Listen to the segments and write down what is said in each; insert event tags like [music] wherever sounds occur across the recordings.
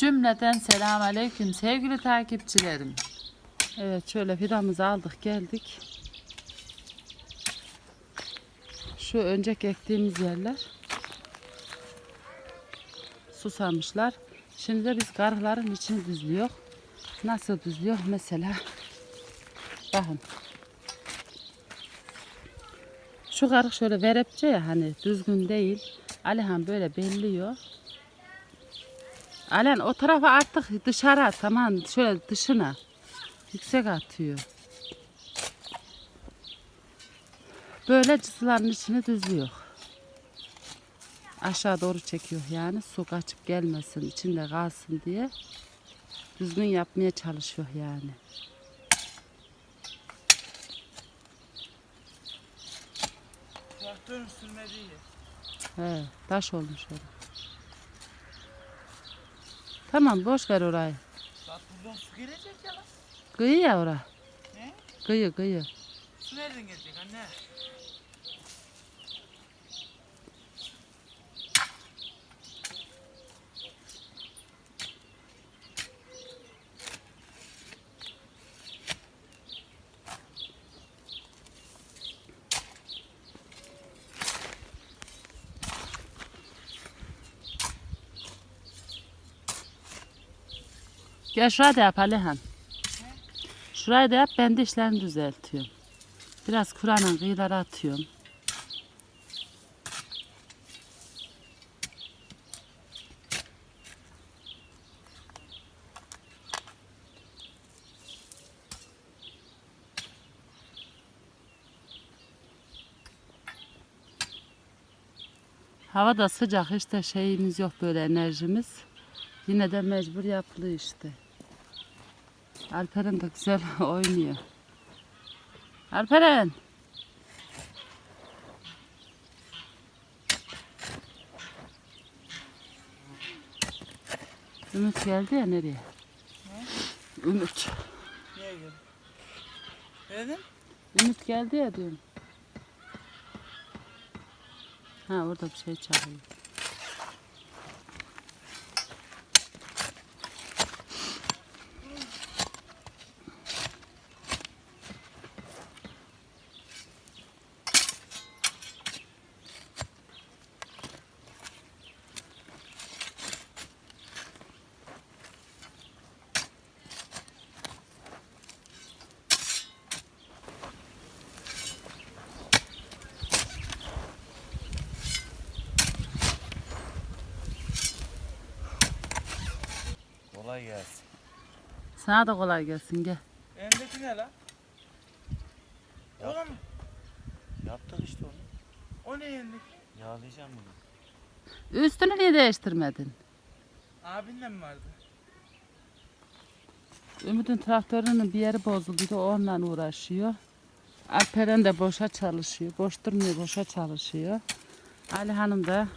Cümleten selam aleyküm sevgili takipçilerim. Evet şöyle fidanımızı aldık geldik. Şu önceki ektiğimiz yerler susamışlar. Şimdi de biz karıların içini düzlüyor. Nasıl düzlüyor mesela? Bakın. Şu karık şöyle verepçe ya hani düzgün değil. Alihan böyle belliyor. Alen o tarafa artık dışarı at tamam şöyle dışına. Yüksek atıyor. Böyle cızıların içini düzlüyor. Aşağı doğru çekiyor yani su kaçıp gelmesin içinde kalsın diye. Düzgün yapmaya çalışıyor yani. Traktörün sürmediği. He, taş olmuş orada. Tamam boş ver orayı. Bak buradan su gelecek ya lan. Kıyı ya ora. Ne? Kıyı kıyı. Su nereden gelecek anne? Gel şurayı da yap Alihan. Şurayı da yap ben de işlerimi düzeltiyorum. Biraz Kur'an'ın kıyıları atıyorum. Hava da sıcak işte şeyimiz yok böyle enerjimiz. Yine de mecbur yapılıyor işte. Alperen de güzel [laughs] oynuyor. Alperen. Ümit geldi ya nereye? Ümit. Niye geldin? Geldin? Ümit geldi ya diyorum. Ha orada bir şey çalıyor. Kolay gelsin. Sana da kolay gelsin gel. Elindeki ne lan? Yap. Oğlum Yaptık işte onu. o ne elindeki? Yağlayacağım bunu. Üstünü niye değiştirmedin? Abinle mi vardı? Ümit'in traktörünün bir yeri bozuldu. Onunla uğraşıyor. Alperen de boşa çalışıyor. Boş durmuyor, boşa çalışıyor. Ali Hanım da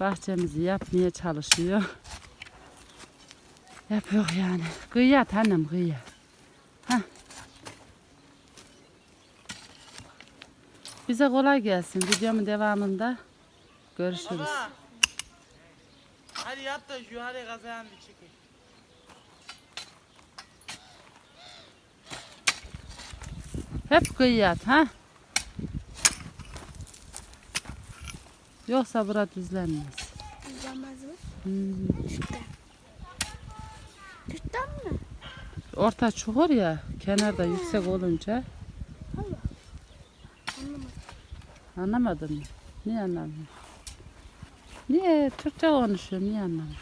bahçemizi yapmaya çalışıyor. Yapıyor yani. Kıyıya annem kıyıya. Bize kolay gelsin. Videomun devamında görüşürüz. Baba. Hadi yat da şu hadi kazanı bir çekeyim. Hep kıyıya ha? Yoksa bura düzlenmez. Düzlemez mi? Hmm. Tütten mi? Orta çukur ya, kenarda yüksek olunca Anlamadım. anlamadın mı? Niye anlamadın? Niye Türkçe konuşuyor, niye anlamadın?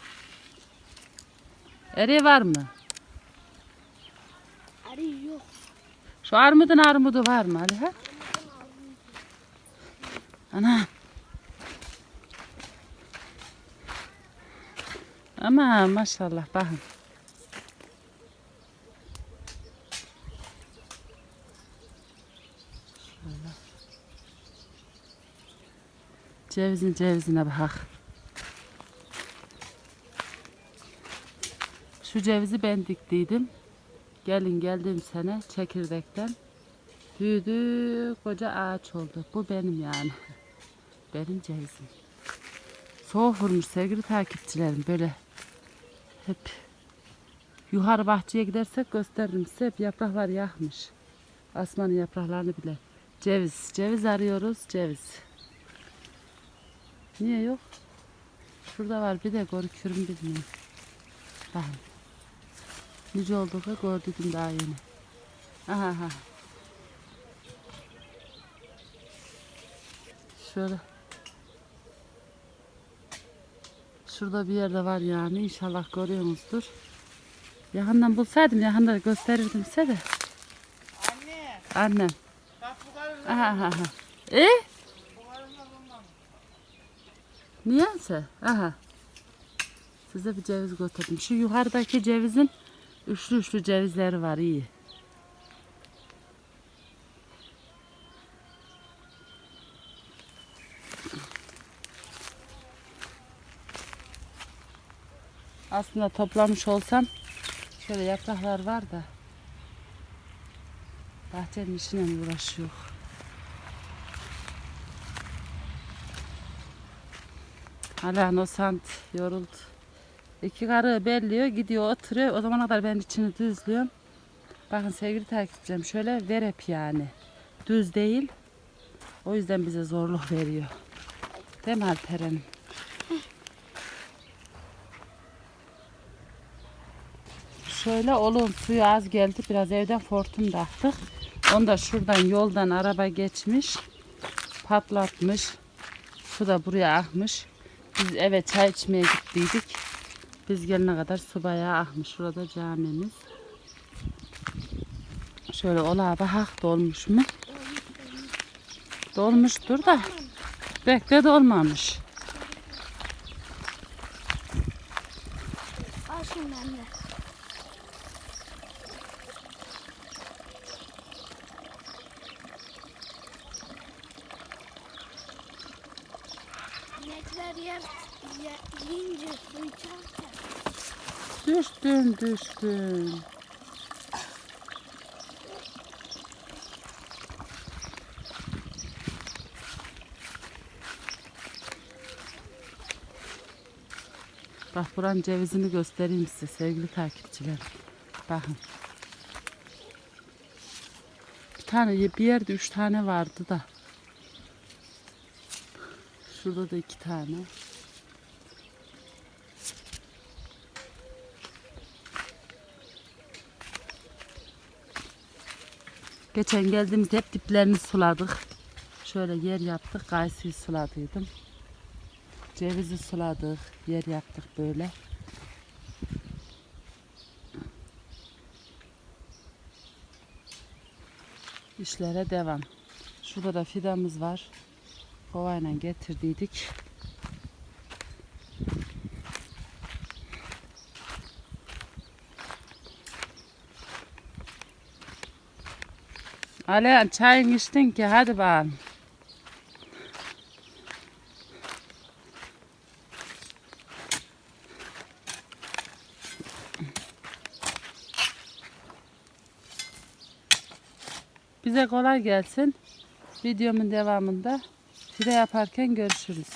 Eri var mı? Arı yok. Şu armudun armudu var mı Ali ha? Ana. Ama maşallah bakın. Cevizin cevizine bak. Şu cevizi ben diktiydim. Gelin geldiğim sene çekirdekten büyüdü koca ağaç oldu. Bu benim yani. Benim cevizim. Soğuk vurmuş sevgili takipçilerim böyle Hep yukarı bahçeye gidersek gösteririm size. Hep yapraklar yakmış. Asmanın yapraklarını bile. Ceviz. Ceviz arıyoruz. Ceviz. Niye yok? Şurada var bir de görükürüm bilmiyorum. Bakın. Nice olduğunu gördüm daha yeni. Aha aha. Şöyle. Şurada bir yerde var yani. İnşallah görüyorsunuzdur. Yakından bulsaydım yakında gösterirdim size de. Anne. Annem. Bak bu. Aha aha. aha. E? Niyeyse? Aha. Size bir ceviz götürdüm. Şu yukarıdaki cevizin üçlü üçlü cevizleri var iyi. Aslında toplamış olsam şöyle yapraklar var da bahçenin işine uğraşıyor. Hala Nosant yoruldu. İki karı belliyor gidiyor oturuyor. O zamana kadar ben içini düzlüyorum. Bakın sevgili takipçilerim şöyle verep yani. Düz değil. O yüzden bize zorluk veriyor. Değil mi Alperen'im? Şöyle olun suyu az geldi. Biraz evden fortum taktık. Onu da şuradan yoldan araba geçmiş. Patlatmış. Su da buraya akmış. Biz eve çay içmeye gittiydik. Biz gelene kadar su bayağı akmış. Şurada camimiz. Şöyle ola bak dolmuş mu? Dolmuştur da. Bekle dolmamış. Al şimdi anne. İnekler yer, yer Düştün düştün. Bak buranın cevizini göstereyim size sevgili takipçiler. Bakın. Bir tane bir yerde üç tane vardı da. Şurada da iki tane. Geçen geldiğimizde hep diplerini suladık. Şöyle yer yaptık. Kayısıyı suladıydım. Cevizi suladık. Yer yaptık böyle. İşlere devam. Şurada da fidanımız var. Kovayla getirdiydik. Alen çayın içtin ki hadi bakalım. Bize kolay gelsin. Videomun devamında fide yaparken görüşürüz.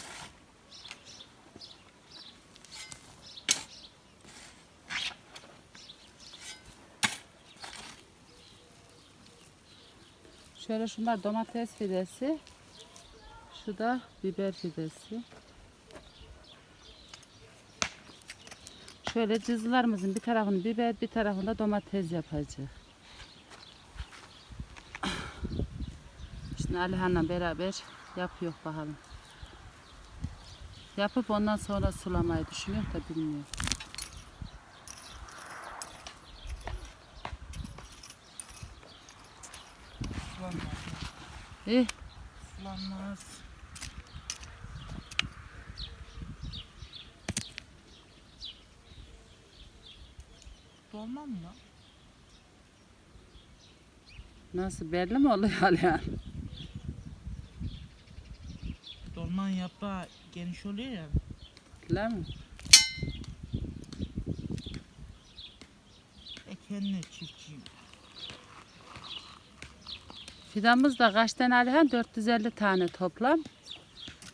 Şöyle şunlar domates fidesi. Şu da biber fidesi. Şöyle cızlarımızın bir tarafını biber, bir tarafında domates yapacağız. Şimdi Alihan'la beraber yapıyor bakalım. Yapıp ondan sonra sulamayı düşünüyor da bilmiyorum. Sulanmaz. İyi. Sulanmaz. Dolmam mı? Nasıl belli mi oluyor Alihan? Dolman yaprağı geniş oluyor ya. Öyle mi? Ekenle çiftçiyim. Fidanımız da kaç tane Alihan? 450 tane toplam.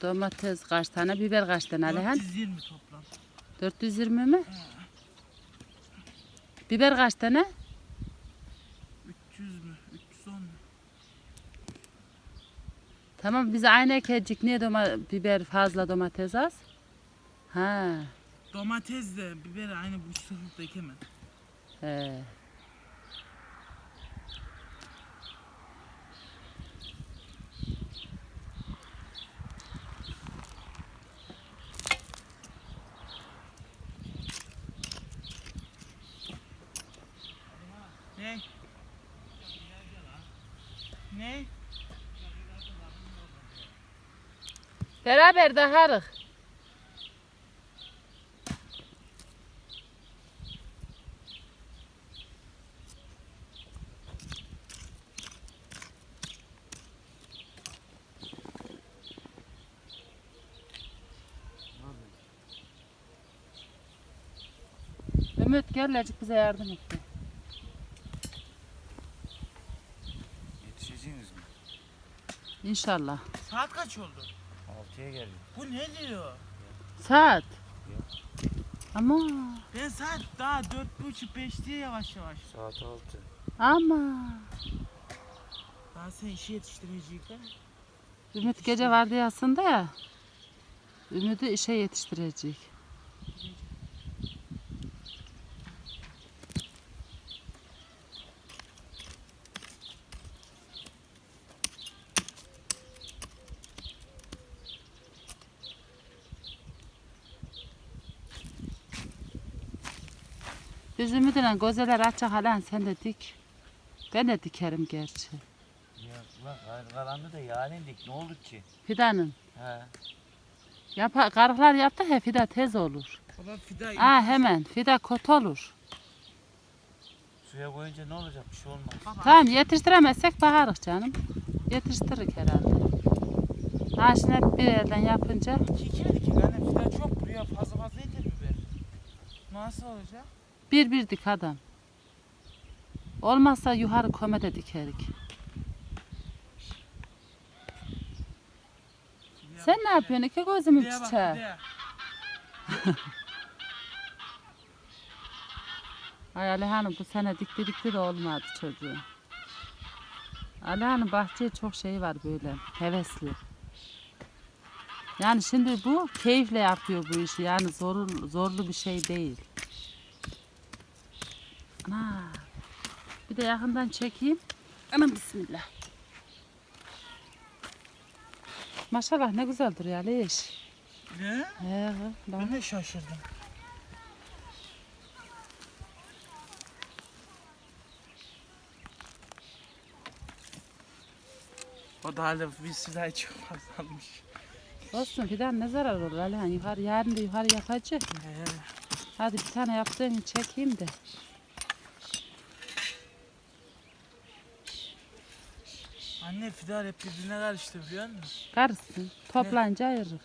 Domates kaç tane? Biber kaç tane Alihan? 420 toplam. 420 mi? Biber kaç tane? 300 mü? 310 mu? Tamam biz aynı ekecik. Niye doma, biber fazla domates az? Ha. Domates de biberi aynı bu sınıfta ekemem. He. Ne? Ne? Beraber daharık. Ümit gel azıcık bize yardım et. de. Yetişeceğiniz mi? İnşallah. Saat kaç oldu? 6'ya geliyor. Bu ne diyor? Saat. Ama Ben saat daha dört buçuk beş diye yavaş yavaş. Saat 6. ama Daha sen işe yetiştirecekler. Ümit gece vardiyasında ya. Ümit'i işe yetiştirecek. Biz Ümit'le gözeler açık halen sen de dik. Ben de dikerim gerçi. Ya ulan kar- karanlığı da yarendik ne olur ki? Fidanın. He. Yapa, karıklar yaptı ya fida tez olur. Baba fida Ha hemen fida kot olur. Suya koyunca ne olacak? Bir şey olmaz. Tamam yetiştiremezsek bakarız canım. Yetiştirik herhalde. Ha şimdi bir yerden yapınca Kikirdi ki anne fida çok buraya fazla fazla yeter biber. Nasıl olacak? Bir bir dik adam. Olmazsa yukarı komede dikerik. Sen ne yapıyorsun? İki gözümün çiçeği. [laughs] Ay Ali Hanım bu sene dikti dikti de olmadı çocuğun. Ali Hanım bahçeye çok şey var böyle hevesli. Yani şimdi bu keyifle yapıyor bu işi. Yani zorlu, zorlu bir şey değil. Ana. Bir de yakından çekeyim. Anam bismillah. Maşallah ne güzel duruyor iş. Ne? Bak. Ben de şaşırdım. O da hala bir silahı çok fazla almış. Olsun fidan ne zarar olur Ali Han. Yukarı, yarın da yukarı yapacak. Ee, Hadi bir tane yaptığını çekeyim de. Anne fidar hep birbirine karıştı biliyor musun? Karısın. Toplanca ayırır.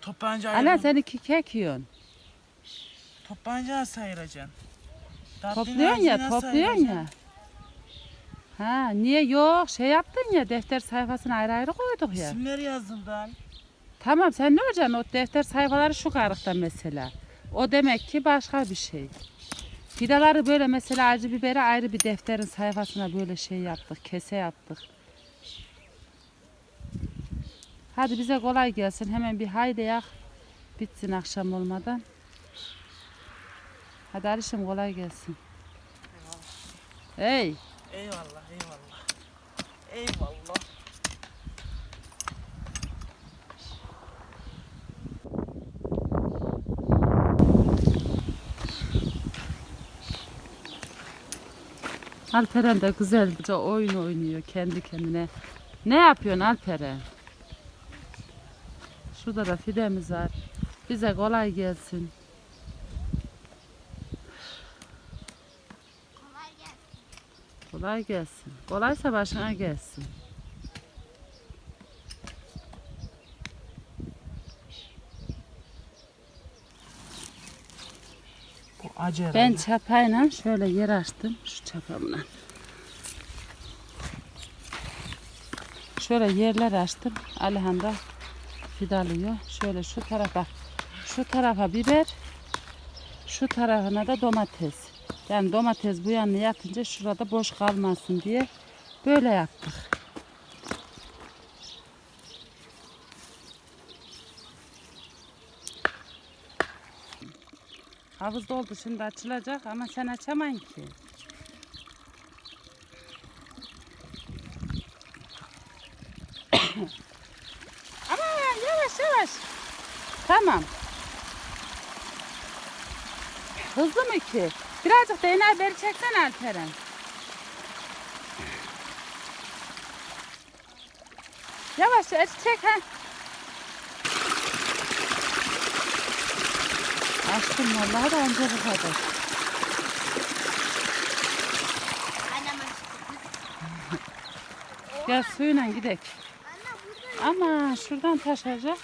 Toplanca Ala ayırın. sen iki kek yiyorsun. Toplanca nasıl ayıracaksın? Tatlıyı Topluyorsun ya, nasıl topluyorsun ya. Ha niye yok şey yaptın ya defter sayfasına ayrı ayrı koyduk ya. İsimleri yazıldı hani. Tamam sen ne olacaksın o defter sayfaları şu karıkta mesela. O demek ki başka bir şey. Fidaları böyle mesela acı biberi ayrı bir defterin sayfasına böyle şey yaptık, kese yaptık. Hadi bize kolay gelsin. Hemen bir haydi yak. Bitsin akşam olmadan. Hadi Alişim kolay gelsin. Hey. Eyvallah eyvallah. Eyvallah. Alperen de güzelce oyun oynuyor kendi kendine. Ne yapıyorsun Alperen? Şurada da fidemiz var. Bize kolay gelsin. Kolay gelsin. Kolay gelsin. Kolaysa başına gelsin. Bu acı herhalde. Ben çapayla şöyle yer açtım. Şu çapamla. Şöyle yerler açtım. Alihan da fidalıyor. Şöyle şu tarafa şu tarafa biber şu tarafına da domates. Yani domates bu yanına yatınca şurada boş kalmasın diye böyle yaptık. Havuz doldu şimdi açılacak ama sen açamayın ki. ama yavaş yavaş. Tamam. Hızlı mı ki? Birazcık DNA beri çeksen Alperen. Yavaş yavaş çek ha. Açtım vallahi da önce bu kadar. Gel suyla burada Ama şuradan taşacak.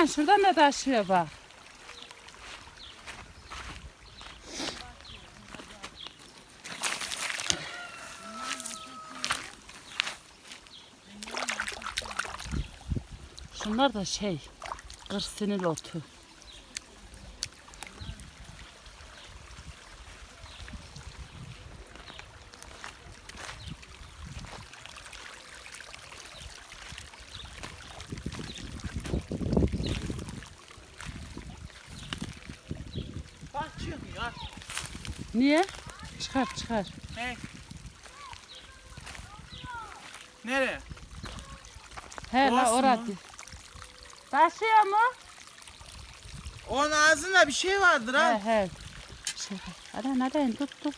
Alen şuradan da taşıyor bak. Şunlar da şey, kırsinil otu. Niye? Çıkar çıkar. He. Nereye? He la Olsun orada. mu? Taşıyor mu? Onun ağzında bir şey vardır ha. He he. Şey, Alen alen tut tut.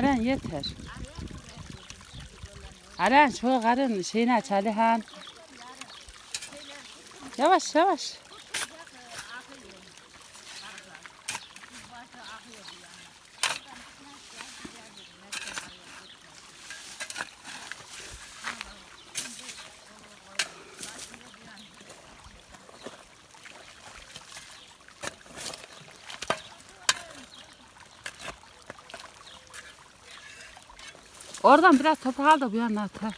Alen yeter. Alen şu karın şeyini aç Alihan. Yavaş yavaş. Oradan biraz toprak al da bu yana at. ha.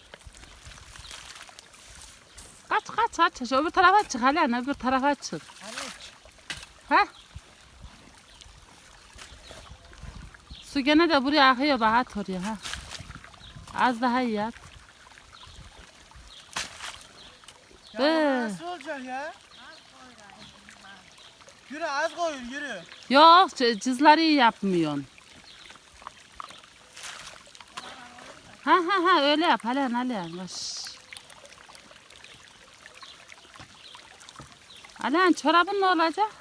Kaç kaç aç. aç. Öbür tarafa çık Alen öbür tarafa çık. Ha? Su gene de buraya akıyor bak at oraya ha. Az daha iyi at. Ya Ee. nasıl olacak ya? Yürü az koyun yürü. Yok c- cızları iyi yapmıyorsun. Ha ha ha öyle yap Alen Alen. Baş. Alen çorabın ne olacak?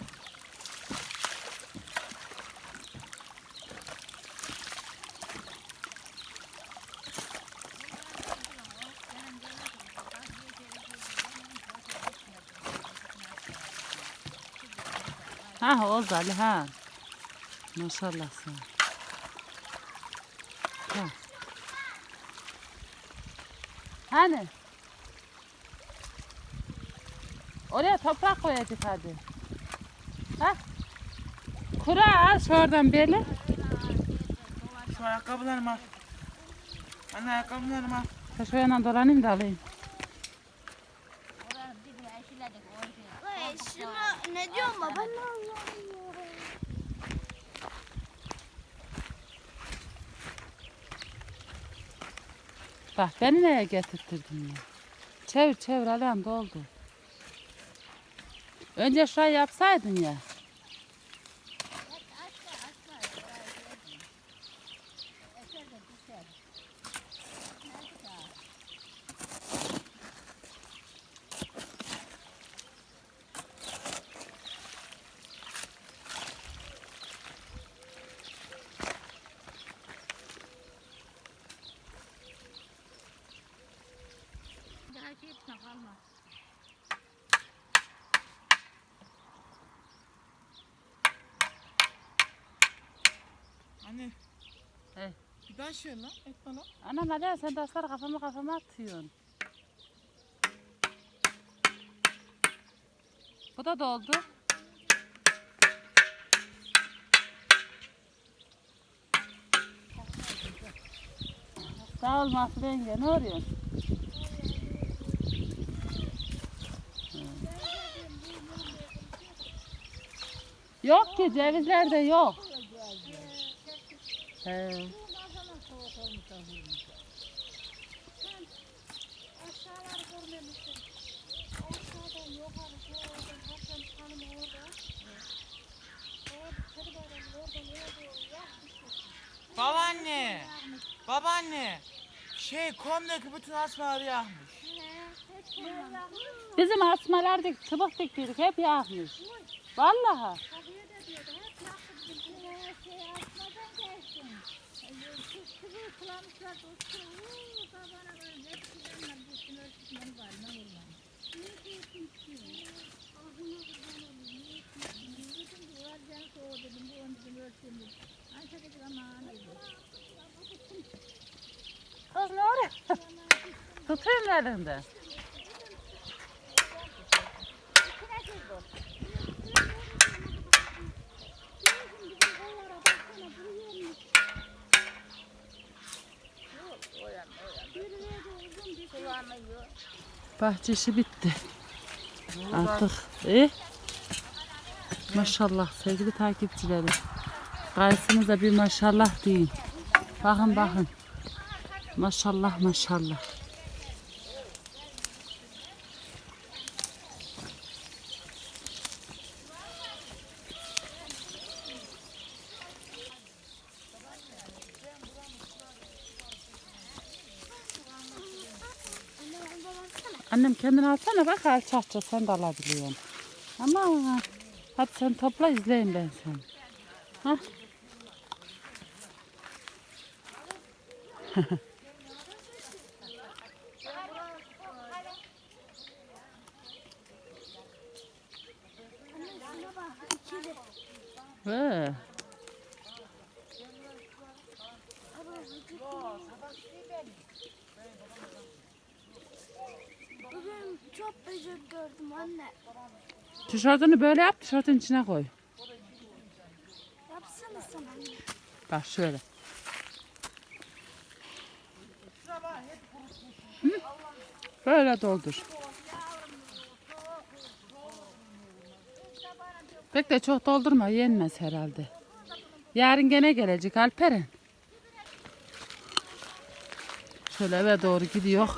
Ha oldu Ali ha. Maşallah sana. Hani? Oraya toprak koyacak hadi. Ha? Kura al şu oradan böyle. Şu ayakkabılarımı al. Anne ayakkabılarımı al. Ta Şöyle dolanayım da alayım. Şunu ne diyorsun baba? Bak beni neye getirtirdin ya? Çevir çevir Alihan doldu. Önce şurayı yapsaydın ya. Daha şey lan. Et bana. Anam hadi sen taşları kafama kafama atıyorsun. Bu da doldu. Sağ ol Mahsur yenge, ne arıyorsun? Yok ki cevizler de yok. He. Aşağıları görmemişsin. Aşağıdan yukarı doğru hakan hanım orada. Orada kedi var oradan orada yapmışlar. Babaanne. Babaanne. Şey komdaki bütün asmaları yakmış. Bizim asmalar dik, çıbık diktiydik hep yakmış. Vallahi. Kapıya da Bu onun bizim ölçümüz. Ayşe dedi aman. Kız ne oluyor? [laughs] Tutayım elinde. Bahçe bitti. Artık e? Maşallah sevgili takipçilerim. Karşınıza bir maşallah deyin. Bakın bakın. Maşallah maşallah. Annem kendin alsana bak alçakça sen de alabiliyorsun. Ama hadi sen topla izleyin ben seni. Hah. [laughs] He. Bugün çok böcek gördüm anne. Tişörtünü böyle yap, tişörtün içine koy. Yapsana anne. Bak şöyle. Hı? Böyle doldur. Pek de çok doldurma, yenmez herhalde. Yarın gene gelecek Alperen. Şöyle eve doğru gidiyor.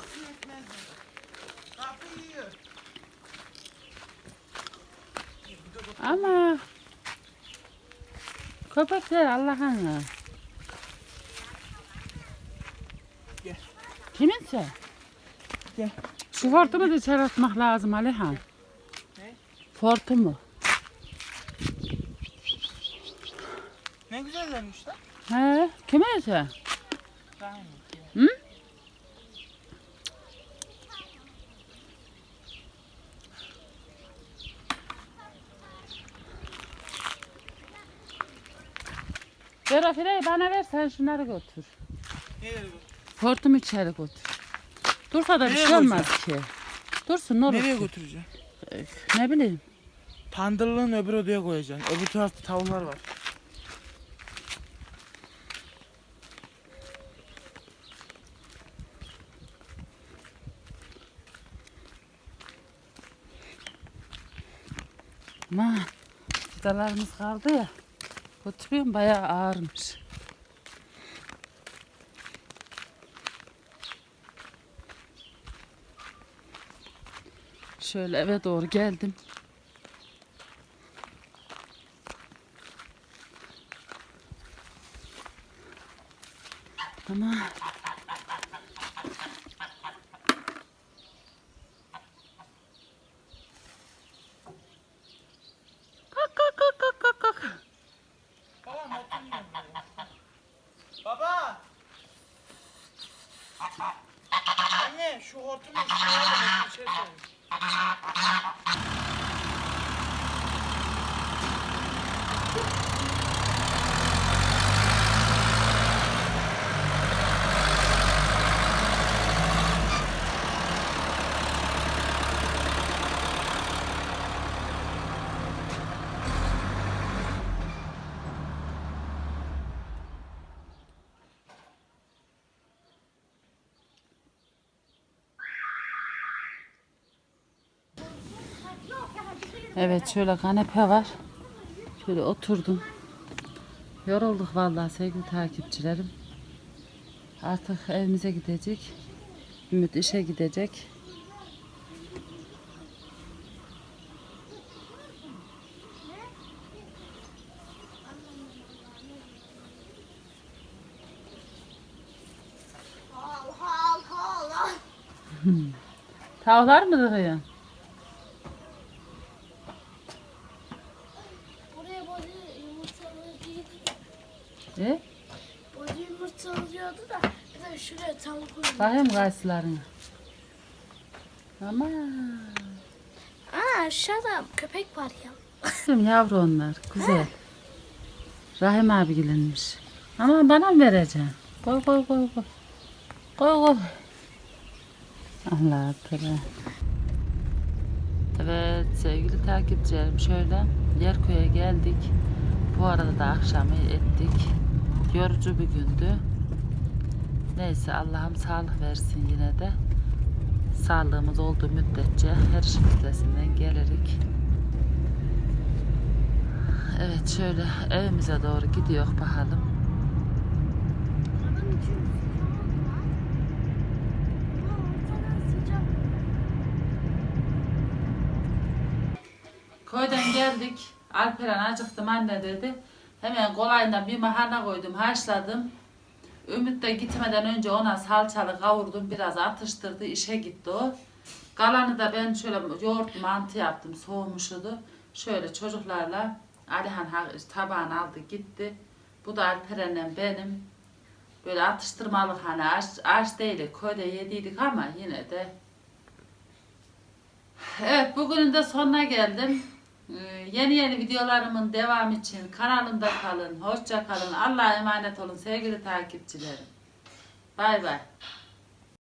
Köpekler Allah'ın. Gel. Kiminse? Gel. Şu fortumu da içeri atmak lazım Alihan. Ne? Fortumu. Ne güzellermiş lan. He, kiminse? Tamam. Hı? Ver Afire'yi bana ver sen şunları götür. Nereye bu? Hortumu içeri götür. Dursa da bir Nereye şey olmaz ki. Dursun ne olur. Nereye ki? götüreceğim? Ne bileyim. Tandırlığın öbür odaya koyacaksın. Öbür tarafta tavuklar var. Ama vidalarımız kaldı ya. Götürüyorum bayağı ağırmış. Şöyle eve doğru geldim. Ama kalk kalk kalk kalk kalk kalk. Baba motor yiyor. Baba! Ben Anne şu hortumun üstüne de bir şey söyle. Evet şöyle kanepe var. Şöyle oturdum. Yorulduk vallahi sevgili takipçilerim. Artık evimize gidecek. Ümit işe gidecek. Tavuklar mı dıkıyor? E? Bozu yumurtalıyordu da bir de şuraya tavuk koydu. Bakayım karşılarına. Ama Aa aşağıda köpek var ya. Kızım yavru onlar. Güzel. Rahim abi gelinmiş. Ama bana mı vereceksin? Koy koy koy koy. Koy koy. Allah tara. Evet sevgili takipçilerim şöyle Yerköy'e geldik. Bu arada da akşamı ettik. Yorucu bir gündü. Neyse Allah'ım sağlık versin yine de. Sağlığımız olduğu müddetçe her işin üstesinden gelirik. Evet şöyle evimize doğru gidiyor bakalım. Köyden geldik. Alperen acıktım anne dedi. Hemen kolayından bir makarna koydum, haşladım. Ümit de gitmeden önce ona salçalı kavurdum. Biraz atıştırdı, işe gitti o. Kalanı da ben şöyle yoğurt mantı yaptım, soğumuşudu. Şöyle çocuklarla Alihan ha- tabağını aldı gitti. Bu da Alperen'le benim. Böyle atıştırmalık hani aç, aç değil, köyde yediydik ama yine de. Evet bugünün de sonuna geldim. Ee, Yeni yeni videolarımın devam için kanalımda kalın. Hoşça kalın. Allah'a emanet olun sevgili takipçilerim. Bay bay.